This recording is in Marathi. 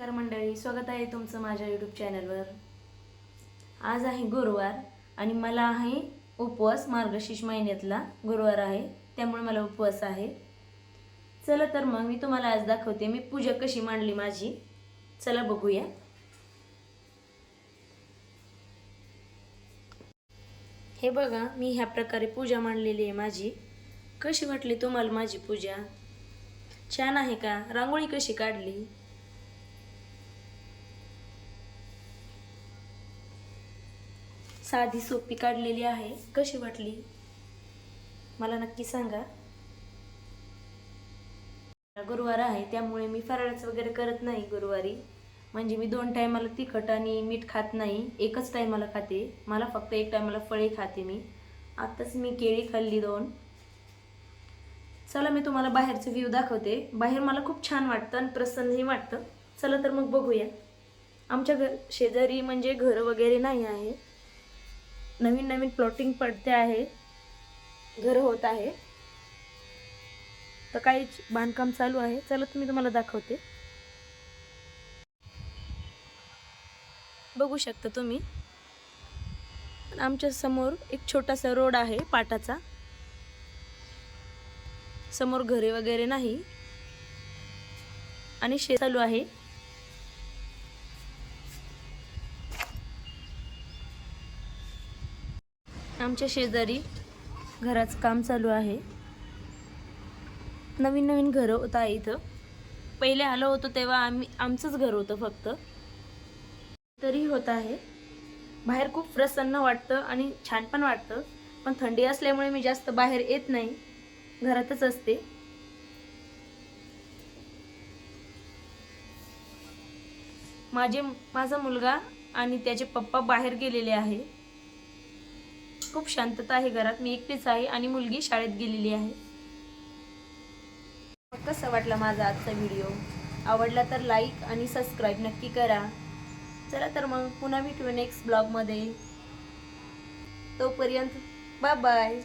नमस्कार मंडळी स्वागत आहे तुमचं माझ्या यूट्यूब चॅनलवर आज आहे गुरुवार आणि मला आहे उपवास मार्गशीर्ष महिन्यातला गुरुवार आहे त्यामुळे मला उपवास आहे. चला तर मग मी तुम्हाला आज दाखवते मी पूजा कशी मांडली माझी. चला बघूया. हे बघा मी ह्या प्रकारे पूजा मांडलेली आहे माझी. कशी वाटली तुम्हाला माझी पूजा? छान आहे का? रांगोळी कशी काढली? साधी सोपी काढलेली आहे. कशी वाटली? मला नक्की सांगा. गुरुवार आहे त्यामुळे मी फराळाचं वगैरे करत नाही गुरुवारी. म्हणजे मी दोन टायमाला तिखट आणि मीठ खात नाही एकच टायमाला खाते. मला फक्त एक टायमाला फळे खाते मी. आत्ताच मी केळी खाल्ली दोन. चला मी तुम्हाला बाहेरचं व्ह्यू दाखवते. बाहेर मला खूप छान वाटतं आणि प्रसन्नही वाटतं. चला तर मग बघूया. आमच्या घर शेजारी म्हणजे घर वगैरे नाही आहे. नवीन नवीन प्लॉटिंग पडते आहे. घर होत आहे. तर काहीच बांधकाम चालू आहे. चला तुम्ही तुम्हाला दाखवते. बघू शकता तुम्ही. आमच्यासमोर एक छोटासा रोड आहे पाटाचा. समोर घरे वगैरे नाही. आणि शे चालू आहे. आमच्या शेजारी घराचं काम चालू आहे. नवीन नवीन घरं होतं आहे इथं. पहिले आलो होतो तेव्हा आम्ही आमचंच घर होतं फक्त. तरी होत आहे. बाहेर खूप प्रसन्न वाटतं आणि छान पण वाटतं. पण थंडी असल्यामुळे मी जास्त बाहेर येत नाही. घरातच असते. माझे माझा मुलगा आणि त्याचे पप्पा बाहेर गेलेले आहे. खूप शांतता आहे घरात. मी एकटीच आहे आणि मुलगी शाळेत गेलेली आहे. कसं वाटला माझा आजचा व्हिडिओ. आवडला तर लाईक आणि सबस्क्राईब नक्की करा. चला तर मग पुन्हा भेटू नेक्स्ट ब्लॉगमध्ये तोपर्यंत बाय बाय